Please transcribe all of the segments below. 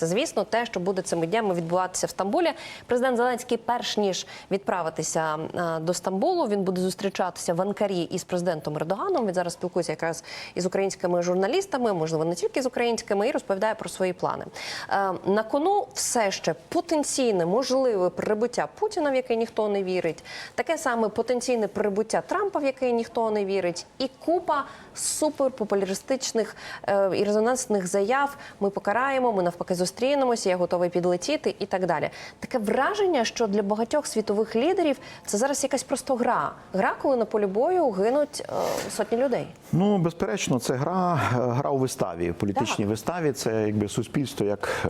Це звісно те, що буде цими днями відбуватися в Стамбулі. Президент Зеленський, перш ніж відправитися е, до Стамбулу, він буде зустрічатися в Анкарі із президентом Ердоганом. Він зараз спілкується якраз із українськими журналістами, можливо, не тільки з українськими, і розповідає про свої плани. Е, На кону все ще потенційне можливе прибуття Путіна, в яке ніхто не вірить, таке саме потенційне прибуття Трампа, в яке ніхто не вірить, і купа суперпопуляристичних е, і резонансних заяв. Ми покараємо, ми навпаки зустрінемося. Я готовий підлетіти і так далі. Таке враження, що для багатьох світових лідерів це зараз якась просто гра. Гра, коли на полі бою гинуть е, сотні людей. Ну, безперечно, це гра, гра у виставі. Політичній Так. виставі це якби суспільство, як,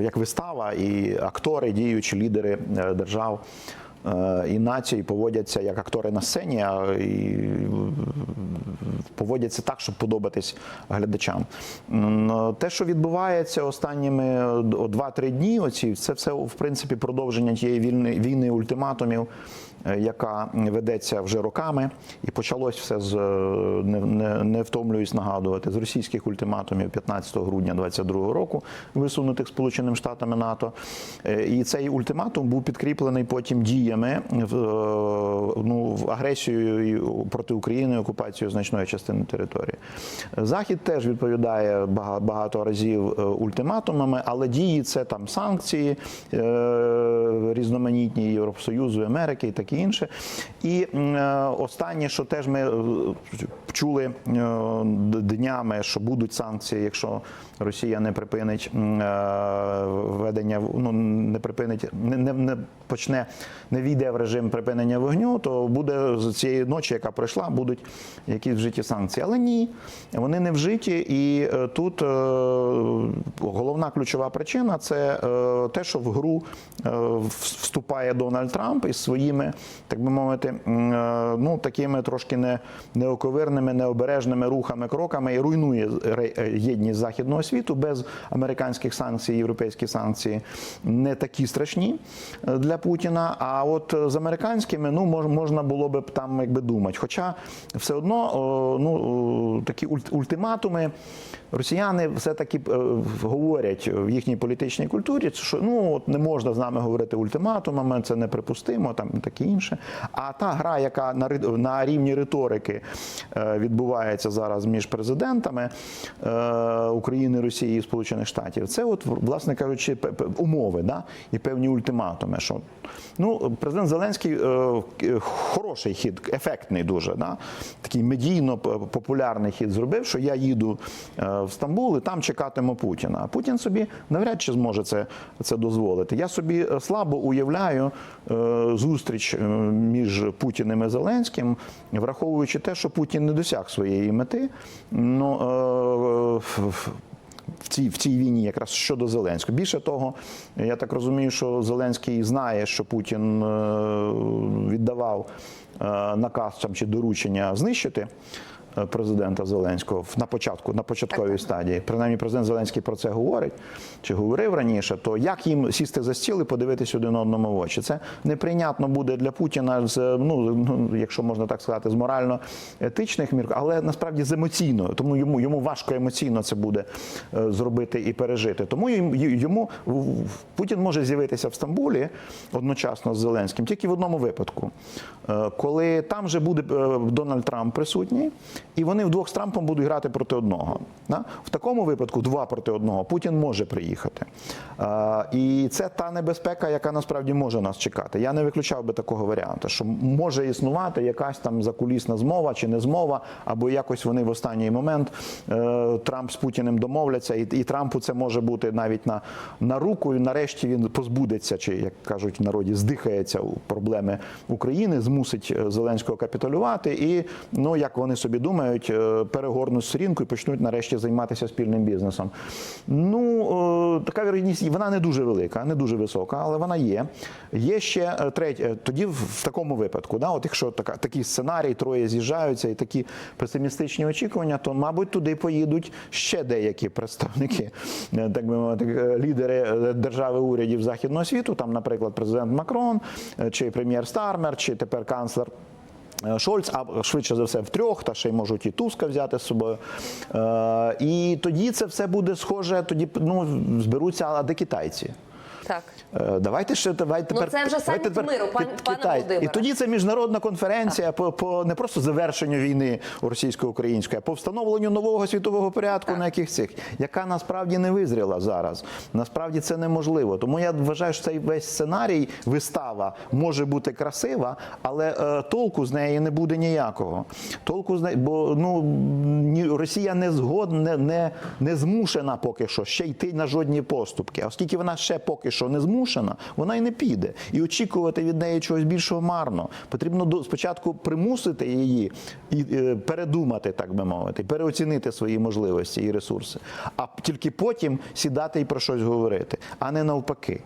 як вистава, і актори, діючі лідери е, держав. Е, І нації поводяться як актори на сцені, а і поводяться так, щоб подобатись глядачам. Те, що відбувається останніми 2-3 дні, оці це все в принципі продовження тієї війни, війни ультиматумів, е, яка ведеться вже роками, і почалось все з е, не, не, не втомлююсь нагадувати з російських ультиматумів 15 грудня 2022 року, висунутих Сполученими Штатами НАТО. Е, І цей ультиматум був підкріплений потім діями в, е, ну, агресією проти України, окупацією значної частини території. Захід теж відповідає багато разів е, ультиматумами, але дії це там санкції е, різноманітні Євросоюзу, Америки і таке інше. І е, останнє, що теж ми е, чули е, днями, що будуть санкції, якщо Росія не припинить м, е, ведення, ну не припинить, не, не, не почне, не війде в режим припинення вогню, то буде з цієї ночі, яка пройшла, будуть якісь вжиті санкції. Але ні, вони не вжиті, і е, тут е, головна ключова причина це е, те, що в гру вступає Дональд Трамп із своїми, так би мовити, ну такими трошки не неоковирними, необережними рухами, кроками і руйнує єдність західного світу без американських санкцій, європейські санкції не такі страшні для Путіна. А от е, з американськими ну мож, можна було би там якби думати. Хоча все одно ну такі ультиматуми. Росіяни все-таки е, говорять в їхній політичній культурі, що ну от не можна з нами говорити ультиматумами, це неприпустимо, там таке інше. А та гра, яка на на рівні риторики е, відбувається зараз між президентами України, Росії і Сполучених Штатів, це от власне кажучи, умови, да, і певні ультиматуми. Що ну президент Зеленський е, хороший хід, ефектний дуже, да, такий медійно популярний хід зробив, що я їду е, в Стамбул і там чекатиму Путіна. А Путін собі навряд чи зможе це, це дозволити. Я собі е, слабо уявляю зустріч між Путіним і Зеленським, враховуючи те, що Путін не досяг своєї мети. Ну, в цій, в цій війні, якраз щодо Зеленського. Більше того, я так розумію, що Зеленський знає, що Путін е, віддавав е, наказ там, чи доручення знищити. Е, Президента Зеленського на початку, на початковій стадії, принаймні президент Зеленський про це говорить чи говорив раніше. То як їм сісти за стіл і подивитись один одному в очі? Це неприйнятно буде для Путіна з ну, ну якщо можна так сказати, з морально-етичних мір, але насправді з емоційного. Тому йому йому важко емоційно це буде е, зробити і пережити. Тому йому Путін може з'явитися в Стамбулі одночасно з Зеленським, тільки в одному випадку, Е, коли там вже буде е, Дональд Трамп присутній, і вони вдвох з Трампом будуть грати проти одного. В такому випадку два проти одного Путін може приїхати. І це та небезпека, яка насправді може нас чекати. Я не виключав би такого варіанту, що може існувати якась там закулісна змова чи не змова, або якось вони в останній момент е, Трамп з Путіним домовляться, і, і Трампу це може бути навіть на, на руку, і нарешті він позбудеться, чи як кажуть в народі, здихається у проблеми України, змусить е, Зеленського капітулювати, і ну як вони собі думають, е, перегорнуть сторінку і почнуть нарешті займатися спільним бізнесом. Ну е, така вірогідність, вона не дуже велика, не дуже висока, але вона є. Є ще е, третє. Тоді в, такому випадку, да, от якщо така такий сценарій, троє з'їжджаються і такі песимістичні очікування, то мабуть туди поїдуть ще деякі представники, так би мовити, лідери держави урядів західного світу. Там, наприклад, президент Макрон, чи прем'єр Стармер, чи тепер канцлер Шольц, а швидше за все в трьох, та ще й можуть і Туска взяти з собою. Е, і тоді це все буде схоже, тоді ну, зберуться, а де китайці? Так. Е, Давайте ще давайте Ну, тепер. це вже саміт миру, пан- пане Китай. І тоді це міжнародна конференція по, по не просто завершенню війни російсько-української, а по встановленню нового світового порядку, на яких цих, яка насправді не визріла зараз. Насправді це неможливо. Тому я вважаю, що цей весь сценарій, вистава може бути красива, але е, толку з неї не буде ніякого. Толку з неї, бо ну ні, Росія не згодна, не, не, не змушена поки що ще йти на жодні поступки. А оскільки вона ще поки що не змушена, вона й не піде. І очікувати від неї чогось більшого марно. Потрібно спочатку примусити її і е, передумати, так би мовити, переоцінити свої можливості і ресурси, а тільки потім сідати і про щось говорити, а не навпаки.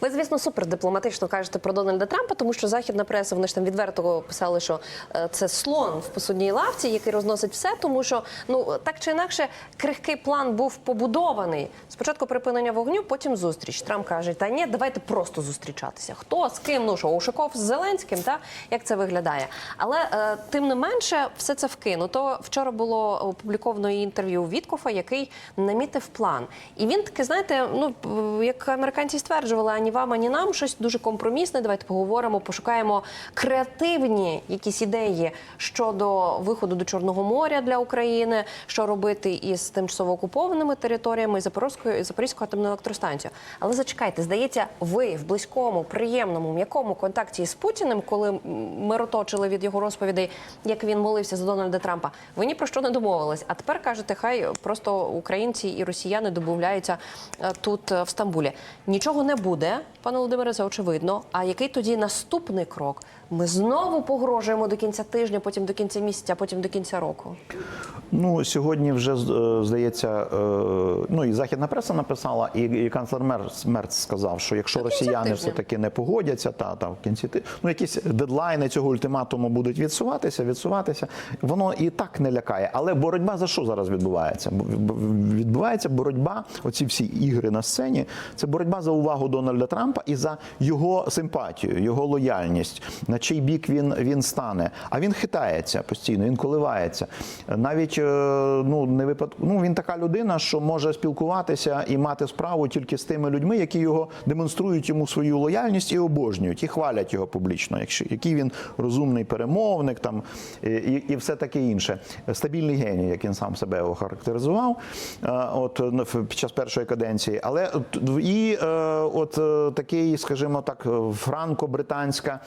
Ви, звісно, супер дипломатично кажете про Дональда Трампа, тому що західна преса вони ж там відверто писали, що е, це слон в посудній лавці, який розносить все, тому що ну так чи інакше крихкий план був побудований. Спочатку припинення вогню, потім зустріч. Трамп каже: та ні, давайте просто зустрічатися. Хто з ким? Ну що Ушаков з Зеленським, та як це виглядає? Але е, тим не менше, все це вкинуто. Вчора було опубліковано інтерв'ю Віткофа, який намітив план. І він таки, знаєте, ну як американці стверджували, ані вам, ані нам щось дуже компромісне. Давайте поговоримо, пошукаємо креативні якісь ідеї щодо виходу до Чорного моря для України, що робити із тимчасово окупованими територіями і Запорізькою і атомною електростанцією. Але зачекайте, здається, ви в близькому, приємному, м'якому контакті з Путіним, коли мироточили від його розповідей, як він молився за Дональда Трампа, ви ні про що не домовились. А тепер кажете, хай просто українці і росіяни домовляються е, тут е, в Стамбулі. Нічого не буде, пане Володимире, це очевидно. А який тоді наступний крок? Ми знову погрожуємо до кінця тижня, потім до кінця місяця, потім до кінця року. Ну сьогодні вже е, здається, е, ну і західна преса написала, і, і канцлер Мерц, Мерц сказав, що якщо До росіяни все таки не погодяться, та та в кінці ти ну якісь дедлайни цього ультиматуму будуть відсуватися, відсуватися. Воно і так не лякає. Але боротьба за що зараз відбувається? Відбувається боротьба, оці всі ігри на сцені. Це боротьба за увагу Дональда Трампа і за його симпатію, його лояльність, на чий бік він, він стане. А він хитається постійно, він коливається. Навіть е, ну не випадку. Ну він така людина, що може спілкуватися і мати справу тільки з тими людьми, які його демонструють йому свою лояльність і обожнюють, і хвалять його публічно. Якщо який він розумний перемовник, там і, і, все таке інше. Стабільний геній, як він сам себе охарактеризував, е, от ну, під час першої каденції. Але і е, от такий, скажімо так, франко-британська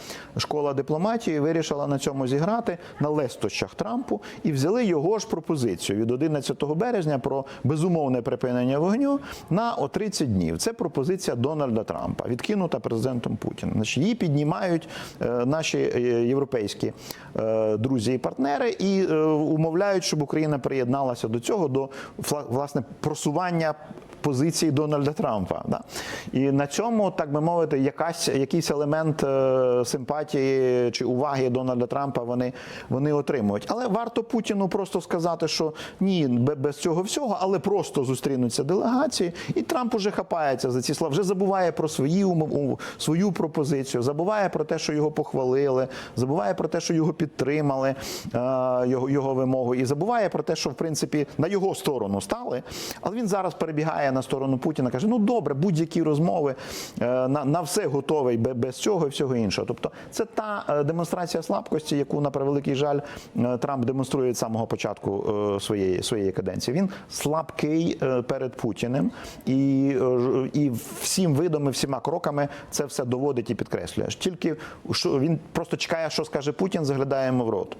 школа дипломатії вирішила на цьому зіграти на лестощах Трампу і взяли його ж пропозицію від 11 березня про безумовне припинення вогню на о 30 днів. Це пропозиція Дональда Трампа, відкинута президентом Путіним. Значить, її піднімають е, наші е, європейські е, друзі і партнери і умовляють, щоб Україна приєдналася до цього до вла- власне просування. Позиції Дональда Трампа, да і на цьому, так би мовити, якась якийсь елемент е, симпатії чи уваги Дональда Трампа вони, вони отримують. Але варто Путіну просто сказати, що ні, без цього всього, але просто зустрінуться делегації, і Трамп уже хапається за ці слова, вже забуває про свої свою пропозицію, забуває про те, що його похвалили, забуває про те, що його підтримали, е, його, його вимогу, і забуває про те, що в принципі на його сторону стали. Але він зараз перебігає на сторону Путіна, каже: ну добре, будь-які розмови е, на, на все готовий без цього і всього іншого. Тобто, це та е, демонстрація слабкості, яку на превеликий жаль е, Трамп демонструє від самого початку своєї своєї каденції. Він слабкий перед Путіним, і, і всім видами, всіма кроками це все доводить і підкреслює. Тільки що він просто чекає, що скаже Путін, заглядає йому в рот.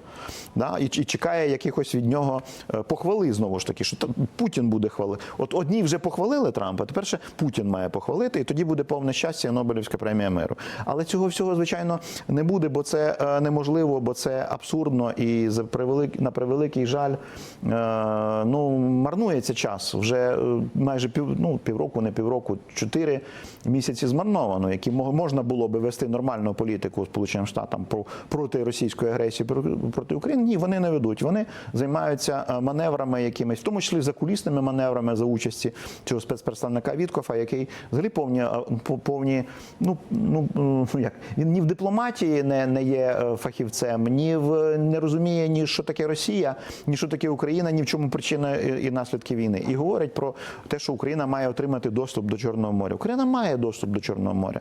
Да? І, і чекає якихось від нього похвали знову ж таки, що Путін буде хвалити. От одні вже похвалили Трампа, тепер ще Путін має похвалити, і тоді буде повне щастя Нобелівська премія миру. Але цього всього, звичайно, не буде, бо це е, неможливо, бо це абсурдно і за на превеликий жаль, е, ну марнується час. Вже е, майже пів, ну, півроку, не півроку, чотири місяці змарновано, які мо- можна було би вести нормальну політику Сполученим Штатам про проти російської агресії про- проти України. Ні, вони не ведуть. Вони займаються маневрами, якимись, в тому числі закулісними маневрами за участі цього спецпредставника Віткофа, який взагалі повні е, повні. Ну ну як він ні в дипломатії не, не є е, фахівцем, ні в не розуміє ні що таке Росія, ні що таке Україна, ні в чому причина і наслідки війни. І говорить про те, що Україна має отримати доступ до Чорного моря. Україна має доступ до Чорного моря.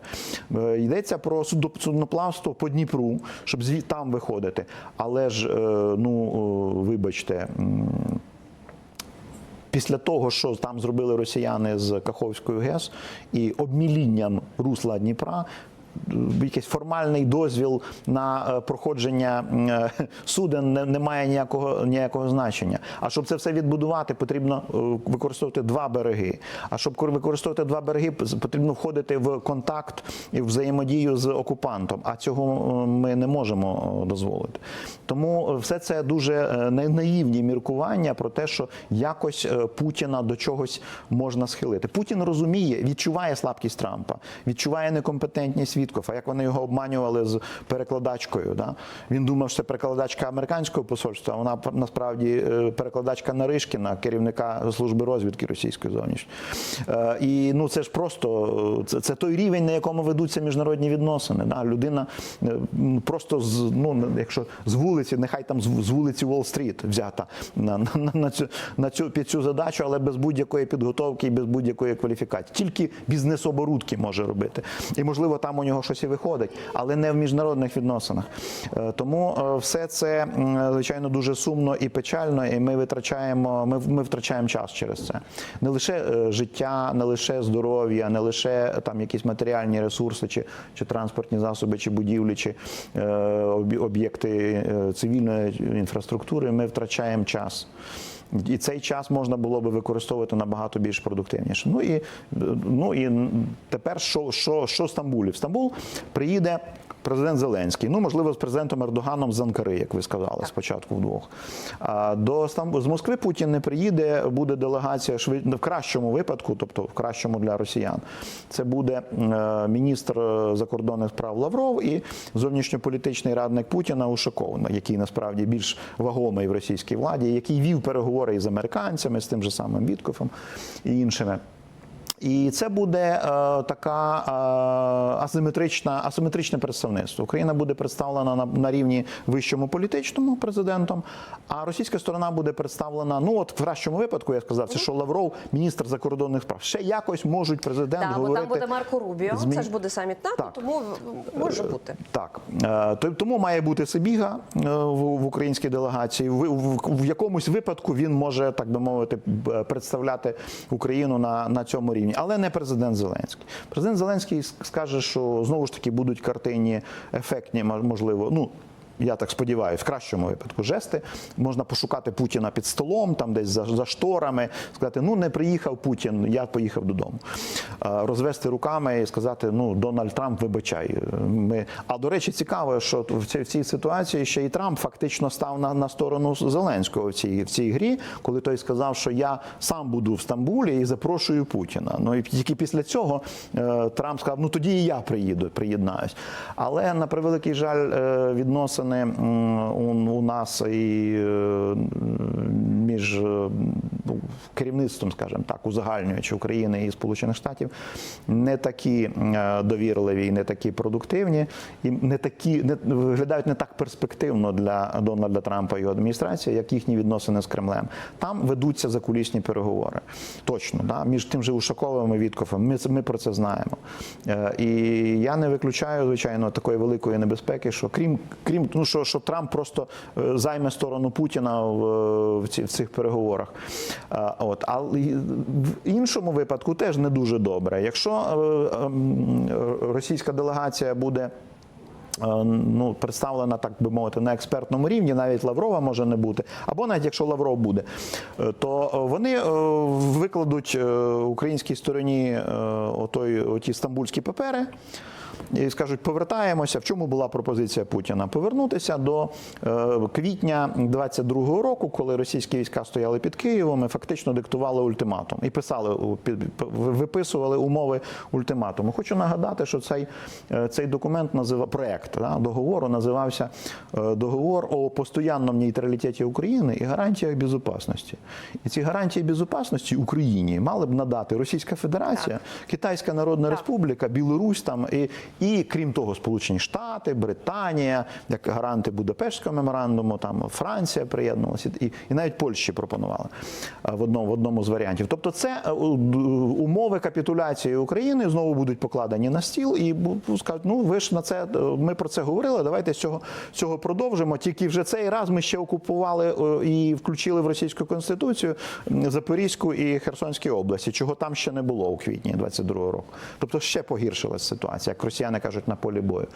Е, Йдеться про судноплавство по Дніпру, щоб звід там виходити. Але ж, ну вибачте. Після того, що там зробили росіяни з Каховською ГЕС і обмілінням русла Дніпра. Якийсь формальний дозвіл на е, проходження е, суден не, має ніякого ніякого значення. А щоб це все відбудувати, потрібно е, використовувати два береги. А щоб використовувати два береги, потрібно входити в контакт і взаємодію з окупантом. А цього ми не можемо дозволити. Тому все це дуже наївні міркування про те, що якось Путіна до чогось можна схилити. Путін розуміє, відчуває слабкість Трампа, відчуває некомпетентність Віткофа, як вони його обманювали з перекладачкою. Да? Він думав, що це перекладачка американського посольства. а Вона насправді е, перекладачка Наришкіна, керівника служби розвідки російської зовнішньої. Е, І ну це ж просто це, це той рівень, на якому ведуться міжнародні відносини. Да? Людина е, просто з ну якщо з вулиці, нехай там з вулиці Уолл-стріт взята на, на, на, на цю на цю під цю задачу, але без будь-якої підготовки і без будь-якої кваліфікації. Тільки бізнес-оборудки може робити. І можливо там у нього щось і виходить, але не в міжнародних відносинах. Е, Тому е, все це звичайно дуже сумно і печально, і ми витрачаємо. Ми, ми втрачаємо час через це. Не лише е, життя, не лише здоров'я, не лише там якісь матеріальні ресурси, чи, чи транспортні засоби, чи будівлі, чи об'єкти цивільної інфраструктури. Ми втрачаємо час. І цей час можна було би використовувати набагато більш продуктивніше. Ну і, ну і тепер що, що, що Стамбулі? В Стамбул приїде президент Зеленський. Ну, можливо, з президентом Ердоганом з Анкари, як ви сказали, спочатку вдвох. А до з Москви Путін не приїде, буде делегація швид... в кращому випадку, тобто в кращому для росіян. Це буде е, міністр е, закордонних справ Лавров і зовнішньополітичний радник Путіна Ушаков, який насправді більш вагомий в російській владі, який вів переговори із американцями, з тим же самим Віткофом і іншими. І це буде е, така е, асиметрична, асиметричне представництво. Україна буде представлена на, на рівні вищому політичному президентом, а російська сторона буде представлена. Ну от в кращому випадку я сказав, це що Лавров, міністр закордонних справ. Ще якось можуть президент бо говорити. там буде Марко Рубіо, змі- це ж буде саміт НАТО, Так. тому може бути. Так, Е, то- тому має бути Сибіга е, в, в українській делегації. В, в, в якомусь випадку він може, так би мовити, представляти Україну на, на цьому рівні, але не президент Зеленський. Президент Зеленський скаже, що знову ж таки будуть картинні, ефектні, мо- можливо. Ну, я так сподіваюся, в кращому випадку жести. Можна пошукати Путіна під столом, там десь за, за шторами, сказати: ну не приїхав Путін, я поїхав додому. Е, Розвести руками і сказати: ну, Дональд Трамп, вибачай. Ми... А до речі, цікаво, що в цій, в цій ситуації ще і Трамп фактично став на, на сторону Зеленського в цій, в цій грі, коли той сказав, що я сам буду в Стамбулі і запрошую Путіна. Ну і тільки після цього е, Трамп сказав: ну тоді і я приїду, приєднаюсь. Але на превеликий жаль, е, відносини м, у, нас і е, між ну, керівництвом, скажімо так, узагальнюючи України і Сполучених Штатів, не такі е, довірливі, і не такі продуктивні, і не такі не виглядають не так перспективно для Дональда Трампа і його адміністрації, як їхні відносини з Кремлем. Там ведуться закулісні переговори. Точно, да? між тим же Ушаковим і Віткофом. Ми, ми про це знаємо. Е, І я не виключаю, звичайно, такої великої небезпеки, що крім крім ну, що, що Трамп просто е, займе сторону Путіна в, в, цих переговорах. От, й в іншому випадку теж не дуже добре. Якщо е, ем, російська делегація буде. е, Ну, представлена, так би мовити, на експертному рівні, навіть Лаврова може не бути, або навіть якщо Лавров буде, е, то вони викладуть українській стороні отой, оті стамбульські папери. І скажуть, повертаємося. В чому була пропозиція Путіна? Повернутися до е, квітня 22-го року, коли російські війська стояли під Києвом і фактично диктували ультиматум і писали виписували умови ультиматуму. Хочу нагадати, що цей, е, цей документ називав проект да, договору називався е, договор о постоянному нейтралітеті України і гарантіях безпечності. І ці гарантії безпечності Україні мали б надати Російська Федерація, Китайська Народна Так. Республіка, Білорусь там і, і крім того, Сполучені Штати, Британія, як гаранти Будапештського меморандуму, там Франція приєднувалася, і, і навіть Польщі пропонували е, в одному, в одному з варіантів. Тобто, це е, умови капітуляції України знову будуть покладені на стіл, і скажуть, ну ви ж на це е, ми про це говорили. Давайте з цього, цього продовжимо. Тільки вже цей раз ми ще окупували і включили в російську конституцію Запорізьку і Херсонські області, чого там ще не було у квітні 22-го року. Тобто ще погіршилась ситуація, як росіяни кажуть, на полі бою.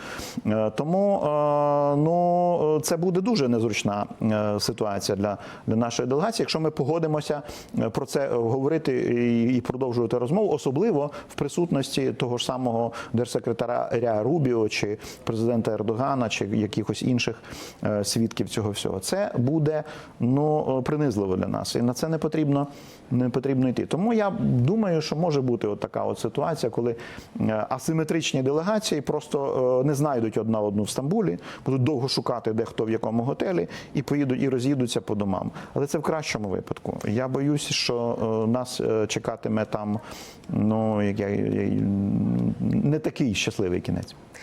Е, Тому е, ну, це буде дуже незручна е, ситуація для, для нашої делегації, якщо ми погодимося про це говорити і, продовжувати розмову, особливо в присутності того ж самого держсекретаря Рубіо чи президента Ердогана, чи якихось інших свідків цього всього. Це буде ну принизливо для нас, і на це не потрібно не потрібно йти. Тому я думаю, що може бути от така от ситуація, коли асиметричні делегації просто е, не знайдуть одна одну в Стамбулі, будуть довго шукати, де хто в якому готелі, і поїдуть і роз'їдуться по домам. Але це в кращому випадку. Я боюсь, що е, нас е, чекатиме там ну як я, я- не такий щасливий кінець.